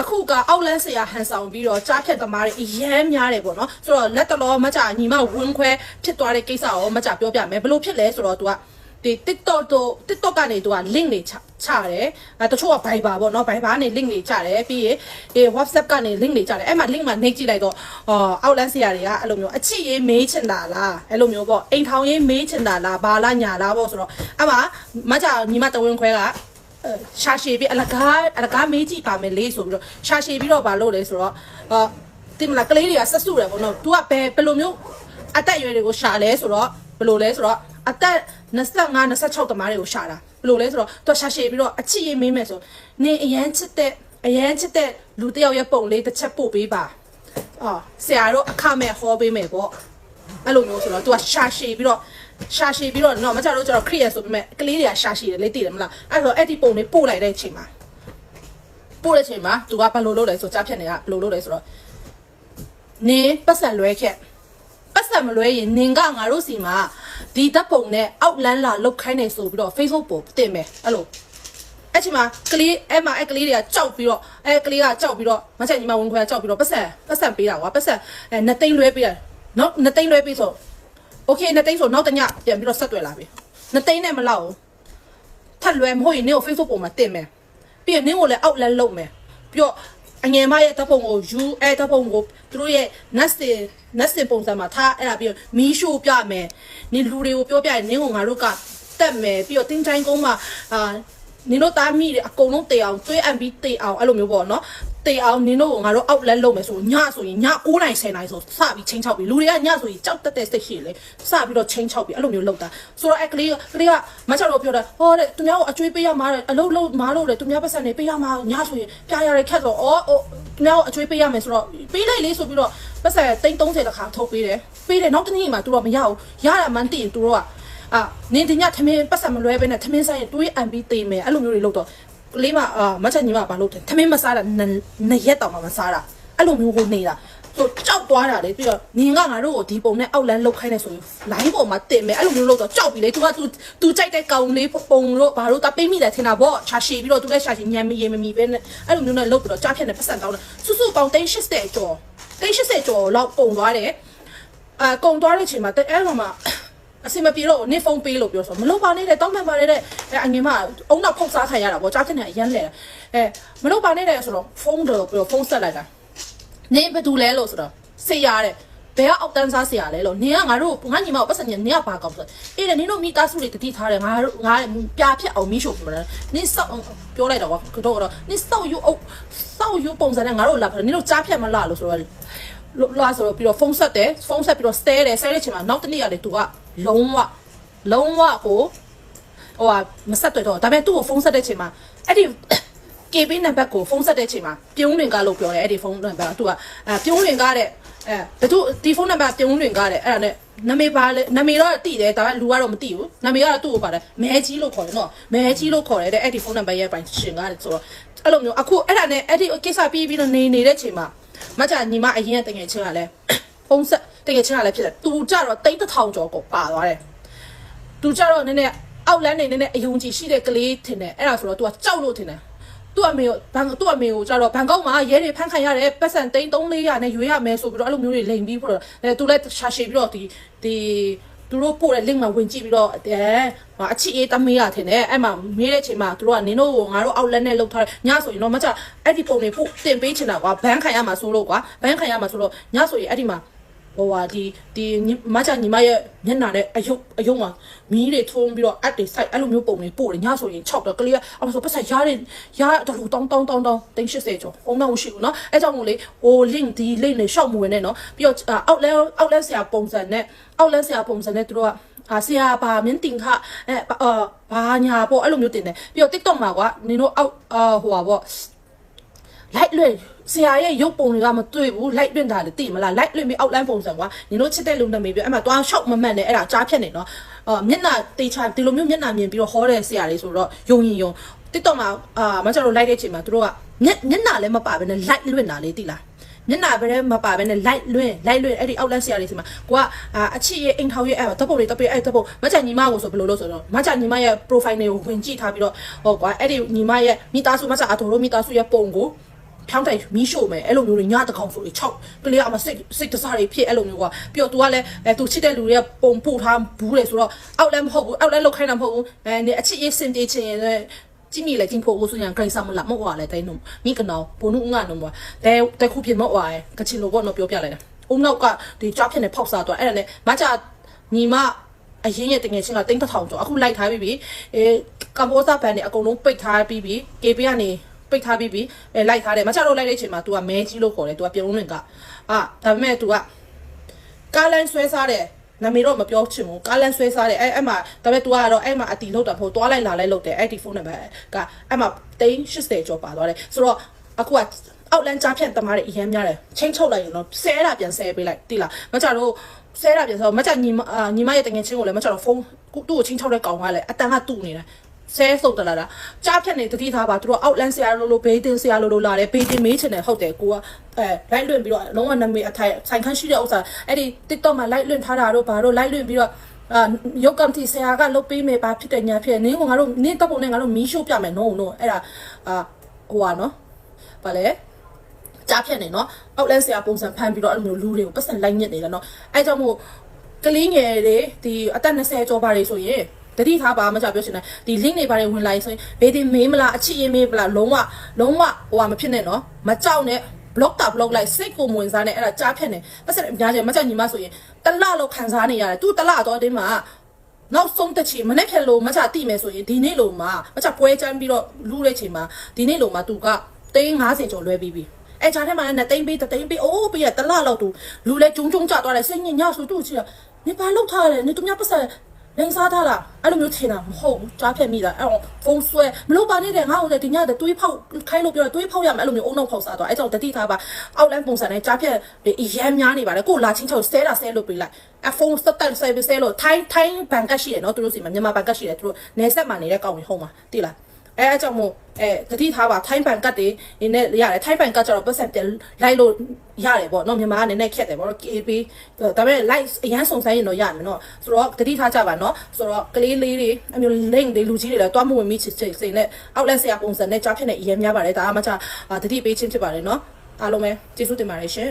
အခုကအောက်လန်းဆရာဟန်ဆောင်ပြီးတော့ကြားဖြတ်သမားတွေအရန်များတယ်ပေါ့နော်ဆိုတော့လက်တလောမကြညီမဝင်းခွဲဖြစ်သွားတဲ့ကိစ္စရောမကြပြောပြမယ်ဘလို့ဖြစ်လဲဆိုတော့ तू ကဒီ TikTok တို့ TikTok ကနေ तू က link တွေချချတယ်အဲတချို့က Viber ပေါ့နော် Viber ကနေ link တွေချတယ်ပြီးရင်ဒီ WhatsApp ကနေ link တွေချတယ်အဲ့မှာ link မှာနှိပ်ကြည့်လိုက်တော့အော်အောက်လန်းဆရာတွေကအဲ့လိုမျိုးအချစ်ရေးမေးချင်တာလားအဲ့လိုမျိုးပေါ့အိမ်ထောင်ရေးမေးချင်တာလားဘာလားညာလားပေါ့ဆိုတော့အဲ့မှာမကြညီမတဝင်းခွဲက ရှာရှည်ပြီးအလကားအလကားမေးကြည့်ပါမယ်လေဆိုပြီးတော့ရှာရှည်ပြီးတော့ဗာလို့လဲဆိုတော့အာတင်မလားကလေးတွေကဆက်စုတယ်ပေါ့နော် तू ကဘယ်ဘယ်လိုမျိုးအသက်အရွယ်တွေကိုရှာလဲဆိုတော့ဘယ်လိုလဲဆိုတော့အသက်25 26တမားတွေကိုရှာတာဘယ်လိုလဲဆိုတော့ तू ရှာရှည်ပြီးတော့အချစ်ရေးမေးမယ်ဆိုနင်အရန်ချစ်တဲ့အရန်ချစ်တဲ့လူတစ်ယောက်ရဲ့ပုံလေးတစ်ချက်ပို့ပေးပါအော်ဆရာတို့အခမဲ့ဟောပေးမယ်ပေါ့ အဲ့လိုမျိုးဆိုတော့ तू ကရှာရှည်ပြီးတော့ ရှာရှည်ပြီးတော့တော့မကြတော့ကျတော့ခရီးရဆိုပေမဲ့ကလေးတွေကရှာရှည်တယ်လေသိတယ်မလားအဲ့တော့အဲ့ဒီပုံလေးပို့လိုက်တဲ့အချိန်မှာပို့တဲ့အချိန်မှာ तू ကဘယ်လိုလုပ်လဲဆိုကြားဖြတ်နေကဘယ်လိုလုပ်လဲဆိုတော့နင်းပတ်စံလွဲခဲ့ပတ်စံမလွဲရင်နင်ကငါတို့စီမှာဒီဓာတ်ပုံနဲ့အောက်လန်းလာလုတ်ခိုင်းနေဆိုပြီးတော့ Facebook ပေါ်တင်မယ်အဲ့လိုအဲ့ချိန်မှာကလေးအဲ့မှာအဲ့ကလေးတွေကကြောက်ပြီးတော့အဲ့ကလေးကကြောက်ပြီးတော့မချက်ညီမဝင်ခွဲကြောက်ပြီးတော့ပတ်စံပတ်စံပေးတာကွာပတ်စံအဲနှစ်သိန်းလွဲပေးတာနောက်နှစ်သိန်းလွဲပေးဆို โอเคနှစ်သိန်းဆိုနောက်တညပြန်ပြီးတော့ဆက်တွေ့လာပြီနှစ်သိန်းနဲ့မလောက်ဘူးထပ်လွဲမဟုတ်ရင်နင့်ကို Facebook ပေါ်မှာတင်မယ်ပြီးရင်နင့်ကိုလည်းအောက်လန်းလုပ်မယ်ပြီးတော့အငယ်မရဲ့တပ်ပုံကိုယူအဲတပ်ပုံကိုသူတို့ရဲ့ next next ပုံစံမှာထားအဲ့ဒါပြီးတော့မီးရှို့ပြမယ်နင်လူတွေကိုပြောပြရင်နင့်ကိုငါတို့ကတက်မယ်ပြီးတော့တင်းချိုင်းကုန်းမှာအာနင်တို့သားမိတွေအကုန်လုံးတေအောင်သွေးအံပြီးတေအောင်အဲ့လိုမျိုးပေါ့နော် တေအောင်နင်တို့ကိုငါတို့အောက်လက်လုပ်မယ်ဆိုညဆိုရင်ည9နိုင်10နိုင်ဆိုစပြီးချင်းချောက်ပြီးလူတွေကညဆိုရင်ကြောက်တက်တဲ့စိတ်ရှိလေစပြီးတော့ချင်းချောက်ပြီးအဲ့လိုမျိုးလုပ်တာဆိုတော့အဲ့ကလေးကလေးကမချောက်တော့ပြောတာဟောတဲ့သူများကိုအကျွေးပေးရမှာတဲ့အလုပ်လုပ်မားလို့လေသူများပတ်စံနေပေးရမှာညဆိုရင်ပြရတဲ့ခက်ဆိုအော်သူများကိုအကျွေးပေးရမယ်ဆိုတော့ပေးလိုက်လေဆိုပြီးတော့ပတ်စံတိန်း30တခါထုတ်ပေးတယ်ပေးတယ်နောက်တစ်နေ့မှသူတို့မရဘူးရတာမှန်းသိရင်သူတို့ကအာနင်ဒီညထမင်းပတ်စံမလွဲပဲနဲ့ထမင်းဆိုင်ရင်တွေးအန်ပြီးတေးမယ်အဲ့လိုမျိုးတွေလုပ်တော့က လေးမအာမချက်ညီမဘာလုပ်တယ်ထမင်းမစားတာနှစ်ရက်တောင်မှမစားတာအဲ့လိုမျိုးကိုနေတာဆိုကြောက်သွားတာလေပြီးတော့နင်ကငါတို့ကိုဒီပုံနဲ့အောက်လန်းလောက်ခိုင်းနေဆိုရင် line ပေါ်မှာတင်မယ်အဲ့လိုမျိုးလုပ်တော့ကြောက်ပြီလေ तू က तू तू ကြိုက်တဲ့ကောင်လေးပုံလို့ဘာလို့တပေးမိတယ်ထင်တာဗောချာရှည်ပြီးတော့ तू လည်းရှာရှည်ညံမရေမမီပဲနဲ့အဲ့လိုမျိုးနဲ့လုပ်ပြီးတော့ကြားဖြတ်နေပတ်စံတောင်းတယ်စုစုပေါင်း380ကျော်380ကျော်လောက်ကုန်သွားတယ်အာကုန်သွားတဲ့အချိန်မှာအဲ့လိုမှာ အစင်မပြေတော့နေဖုန်းပေးလို့ပြောဆိုမလုပ်ပါနဲ့တဲ့တောင်းပန်ပါနဲ့တဲ့အဲအငင်မအုံနောက်ဖုတ်စားခံရတာပေါ့ကြားချက်နဲ့အရန်လဲအဲမလုပ်ပါနဲ့တဲ့ဆိုတော့ဖုန်းတော့ပြောဖုန်းဆက်လိုက်တာနေဘယ်သူလဲလို့ဆိုတော့ဆေးရတဲ့ဘယ်ကအောက်တန်းစားဆရာလဲလို့နေကငါတို့ငါညီမကိုပတ်စံညနေကဘာကောက်ဆိုအေးလေနင်တို့မိသားစုတွေတတိထားတယ်ငါတို့ငါပြာဖြစ်အောင်မိရှို့ပြမလားနင်စောက်ပြောလိုက်တော့ကတော့တော့နင်စောက်ယူအုပ်စောက်ယူပုံစံနဲ့ငါတို့လာပြနင်တို့ကြားဖြတ်မလားလို့ဆိုတော့လာဆိုတော့ပြီးတော့ဖုန်းဆက်တယ်ဖုန်းဆက်ပြီးတော့စတဲတယ်စတဲတဲ့ချိန်မှာနောက်တစ်နေ့ရတယ်သူက လုံးဝလုံးဝဟိုဟိုဟာမဆက်တွေ့တော့ဒါပေမဲ့သူ့ကိုဖုန်းဆက်တဲ့ချိန်မှာအဲ့ဒီ KB နံပါတ်ကိုဖုန်းဆက်တဲ့ချိန်မှာပြုံးလွင်ကားလို့ပြောတယ်အဲ့ဒီဖုန်းနံပါတ်သူကအဲပြုံးလွင်ကားတဲ့အဲဘသူဒီဖုန်းနံပါတ်ပြုံးလွင်ကားတဲ့အဲ့ဒါနဲ့နမေပါလေနမေတော့တိတယ်ဒါပေမဲ့လူကတော့မတိဘူးနမေကတော့သူ့ကိုပါတယ်မဲကြီးလို့ခေါ်တယ်နော်မဲကြီးလို့ခေါ်တယ်တဲ့အဲ့ဒီဖုန်းနံပါတ်ရဲ့ပိုင်ရှင်ကားတယ်ဆိုတော့အဲ့လိုမျိုးအခုအဲ့ဒါနဲ့အဲ့ဒီကိစ္စပြီးပြီးတော့နေနေတဲ့ချိန်မှာမကြညီမအရင်ကတကယ်ချင်းကလည်းဖုန်းဆက် တကယ်ချင်းကလည်းဖြစ်တယ်သူကြတော့တိတ်တစ်ထောင်ကျော်ကိုပါသွားတယ်သူကြတော့နည်းနည်းအောက်လန်းနေနည်းနည်းအယုံကြည်ရှိတဲ့ကလေးထင်တယ်အဲ့ဒါဆိုတော့ तू ကကြောက်လို့ထင်တယ်သူ့အမေကိုဘန်သူ့အမေကိုကြတော့ဘန်ကောက်မှာရဲတွေဖမ်းခံရတယ်ပတ်စံတိန်း300နဲ့ရွေးရမယ်ဆိုပြီးတော့အဲ့လိုမျိုးတွေလိန်ပြီးပြီးတော့အဲသူလည်းရှာရှည်ပြီးတော့ဒီဒီသူတို့ပို့တဲ့ link မှာဝင်ကြည့်ပြီးတော့အဲအချစ်အေးတမေးရထင်တယ်အဲ့မှာမေးတဲ့ချိန်မှာသူတို့ကနင်တို့ကိုငါတို့အောက်လက်နဲ့လှုပ်ထားတယ်ညဆိုရင်တော့မကြအဲ့ဒီပုံတွေပို့တင်ပေးချင်တာကွာဘန်းခံရမှာဆိုလို့ကွာဘန်းခံရမှာဆိုတော့ညဆိုရင်အဲ့ဒီမှာ ဟိုဟာဒီဒီမချာညီမရဲ့မျက်နှာနဲ့အယုတ်အယုတ်မှာမီးတွေထုံးပြီးတော့အက်တွေစိုက်အဲ့လိုမျိုးပုံတွေပို့တယ်ညဆိုရင်6တော့ကလေးကအောင်ဆိုပတ်ဆက်ရားတယ်ရားတလူတောင်းတောင်းတောင်းတောင်းတင်း80ကျော်အုံနောက်ရှိဘူးနော်အဲ့ကြောင့်မို့လေဟို link ဒီ link နဲ့ရှောက်မဝင်နဲ့နော်ပြီးတော့ outlet outlet ဆရာပုံစံနဲ့ outlet ဆရာပုံစံနဲ့သူတို့ကအာဆရာဘာမင်းတင်ခအဲဘာညာပေါ့အဲ့လိုမျိုးတင်တယ်ပြီးတော့ TikTok မှာကွာနင်တို့အောက်ဟိုဟာပေါ့ ပေါ့ light လွင့်ဆရာရဲ့ရုပ်ပုံတွေကမတွေ့ဘူး light လွင့်တာလေသိမလား light လွင့်ပြီးအောက်လန်းပုံစံကွာညီတို့ချစ်တဲ့လူနာမည်ပြအဲ့မှာတွားရှောက်မမှတ်နဲ့အဲ့ဒါကြားဖြတ်နေနော်အော်မျက်နှာတေချာဒီလိုမျိုးမျက်နှာမြင်ပြီးတော့ဟောတဲ့ဆရာလေးဆိုတော့ယုံရင်ယုံ TikTok မှာအာမကျတော့ light တဲ့အချိန်မှာသူတို့ကမျက်မျက်နှာလည်းမပါဘဲနဲ့ light လွင့်တာလေးသိလားမျက်နှာပဲမပါဘဲနဲ့ light လွင့် light လွင့်အဲ့ဒီအောက်လန်းဆရာလေးစီမှာကိုကအချစ်ရဲ့အိမ်ထောင်ရဲ့အဲ့တပ်ပုံတွေတပ်ပေးအဲ့တပ်ပုံမချညီမကိုဆိုဘယ်လိုလုပ်ဆိုတော့မချညီမရဲ့ profile တွေကိုဝင်ကြည့်ထားပြီးတော့ဟောကွာအဲ့ဒီညီမရဲ့မိသားစုမချအတော်တို့မိသားစုရဲ့ပုံကို ဖြောင်းတိုက်မီးရှို့မယ်အဲ့လိုမျိုးတွေညတကောင်ဆိုတွေ6ကလေးအမစိတ်စိတ်တစားတွေဖြစ်အဲ့လိုမျိုးကပျော်သူကလည်းအဲသူချစ်တဲ့လူတွေကပုံပို့ထားဘူးတယ်ဆိုတော့အောက်လည်းမဟုတ်ဘူးအောက်လည်းလောက်ခိုင်းတာမဟုတ်ဘူးအဲအချစ်ရေးစင်တေးချင်ရင်လည်းကြည့်မိလေတင်ဖို့ကိုဆိုရင်ဂရိတ်ဆမလာမော့ွာလဲတိုင်းနုံမိကနော်ဘုံနုငါနုံဘွာတဲတခုဖြစ်မော့ွာရယ်ကချင်လိုပေါ့နော်ပြောပြလိုက်တာအုံနောက်ကဒီကြောက်ဖြစ်နေဖောက်စားသွားအဲ့ဒါနဲ့မကြညီမအရင်ရဲ့တငယ်ချင်းကတိတ်တထောင်ကျော်အခုလိုက်ထားပြီပြီအဲကမ္ဘောဇာဘန်နေအကုန်လုံးပိတ်ထားပြီးပြီ KB ကနေ ပိတ်ထားပြီးပြီအဲလိုက်ထားတယ်မချတော့လိုက်တဲ့အချိန်မှာ तू ကမဲကြီးလို့ခေါ်တယ် तू ကပြုံးလင်ကအာဒါပေမဲ့ तू ကကားလန်ဆွဲစားတယ်နာမည်တော့မပြောချင်ဘူးကားလန်ဆွဲစားတယ်အဲအဲ့မှာဒါပေမဲ့ तू ကတော့အဲ့မှာအတီလောက်တာမဟုတ်သွားလိုက်လာလိုက်လုပ်တယ်အဲ့ဒီဖုန်းနံပါတ်ကအဲ့မှာ380ကျော်ပါသွားတယ်ဆိုတော့အခုကအောက်လန်ကြားဖြန့်တမားတွေအရင်များတယ်ချင်းချုပ်လိုက်ရင်တော့ဆဲတာပြန်ဆဲပေးလိုက်တိလားမကြတော့ဆဲတာပြန်ဆိုမကြညီမအာညီမရဲ့တငယ်ချင်းကိုလည်းမကြတော့ဖုန်းသူ့ကိုချင်းချုပ်တဲ့ကောင်ကလည်းအတန်ကတူနေတာ ဆဲဆုပ်တလာတာကြားဖြတ်နေတတိထားပါသူတို့အောက်လန်ဆရာလိုလိုဘေးတင်ဆရာလိုလိုလာတယ်ဘေးတင်မေးချင်တယ်ဟုတ်တယ်ကိုကအဲလိုက်လွင့်ပြီးတော့လုံးဝနာမည်အထိုင်ဆိုင်ခန်းရှိတဲ့ဥစ္စာအဲ့ဒီ TikTok မှာလိုက်လွင့်ထားတာတို့ဘာတို့လိုက်လွင့်ပြီးတော့အာရုပ်ကံတီဆရာကလုတ်ပေးမယ်ပါဖြစ်တယ်ညာဖြစ်တယ်နင်းကငါတို့နင်းတော့ပုံနဲ့ငါတို့မီးရှို့ပြမယ်နော်နော်အဲ့ဒါအာဟိုပါနော်ဗာလဲကြားဖြတ်နေနော်အောက်လန်ဆရာပုံစံဖမ်းပြီးတော့အဲ့လိုမျိုးလူတွေကိုပတ်စံလိုက်ညစ်နေတယ်နော်အဲ့ကြောင့်မို့ကလေးငယ်တွေဒီအသက်20ကျော်ပါတွေဆိုရင် တတိထားပါမကြပြောရှင်တယ်ဒီ link တွေပါတွေဝင်လာရင်ဆိုရင်ဘေးဒီမေးမလားအချစ်ရေးမေးမလားလုံးဝလုံးဝဟိုဟာမဖြစ်နဲ့နော်မကြောက်နဲ့ block တာ block လိုက်စိတ်ကိုမဝင်စားနဲ့အဲ့ဒါကြားဖြတ်နေပတ်စံအများကြီးမကြောက်ညီမဆိုရင်တလလောက်ခံစားနေရတယ်သူတလတော့တင်းမှာနောက်ဆုံးတစ်ချိန်မနေ့ဖြတ်လို့မချတိမယ်ဆိုရင်ဒီနေ့လိုမှမချပွဲချမ်းပြီးတော့လူတဲ့ချိန်မှာဒီနေ့လိုမှသူက350ကျော်လွဲပြီးပြီအဲချားထဲမှာလည်းတိမ့်ပေးတိမ့်ပေးအိုးပေးရတလလောက်သူလူလဲကျုံကျုံကြသွားတယ်စိတ်ညစ်ညဆိုသူ့ချီနေပါလောက်ထားတယ်နေသူများပတ်စံ လိန်စားထားလားအဲ့လိုမျိုးထင်တာမဟုတ်ဘူးကြားဖြတ်မိတာအဲ့တော့ဖုန်းဆွဲမလို့ပါနဲ့တဲ့ငါ့ကိုလည်းဒီညတဲ့တွေးဖောက်ခိုင်းလို့ပြောတာတွေးဖောက်ရမယ်အဲ့လိုမျိုးအုံနောက်ဖောက်စားသွားအဲ့ကြောင့်တတိထားပါအောက်လန်းပုံစံနဲ့ကြားဖြတ်အရန်များနေပါတယ်ကိုလာချင်းချောက်ဆဲတာဆဲလို့ပေးလိုက်အဖုန်းစတက်ဆဲပေးဆဲလို့ထိုင်းထိုင်းဘန်ကရှိတယ်နော်သူတို့စီမှာမြန်မာဘန်ကရှိတယ်သူတို့နေဆက်မှာနေတဲ့ကောင်တွေဟုတ်မှာတိလား အဲအကြောင့်မို့အဲတတိထားပါထိုင်းဘန်ကတ်တွေနည်းနည်းရတယ်ထိုင်းဘန်ကတ်ကျတော့ပတ်ဆက်ပြန်လိုက်လို့ရတယ်ပေါ့နော်မြန်မာကနည်းနည်းခက်တယ်ပေါ့နော် KB ဒါပေမဲ့ like အရန်စုံဆိုင်ရင်တော့ရမယ်နော်ဆိုတော့တတိထားကြပါနော်ဆိုတော့ကလေးလေးတွေအမျိုး link တွေလူကြီးတွေလည်းတွားမဝင်မိချစ်ချစ်စိနဲ့ outlet ဆရာပုံစံနဲ့ကြားဖြစ်နေအရင်များပါတယ်ဒါအမှချာတတိပေးချင်းဖြစ်ပါတယ်နော်အားလုံးပဲကျေးဇူးတင်ပါတယ်ရှင်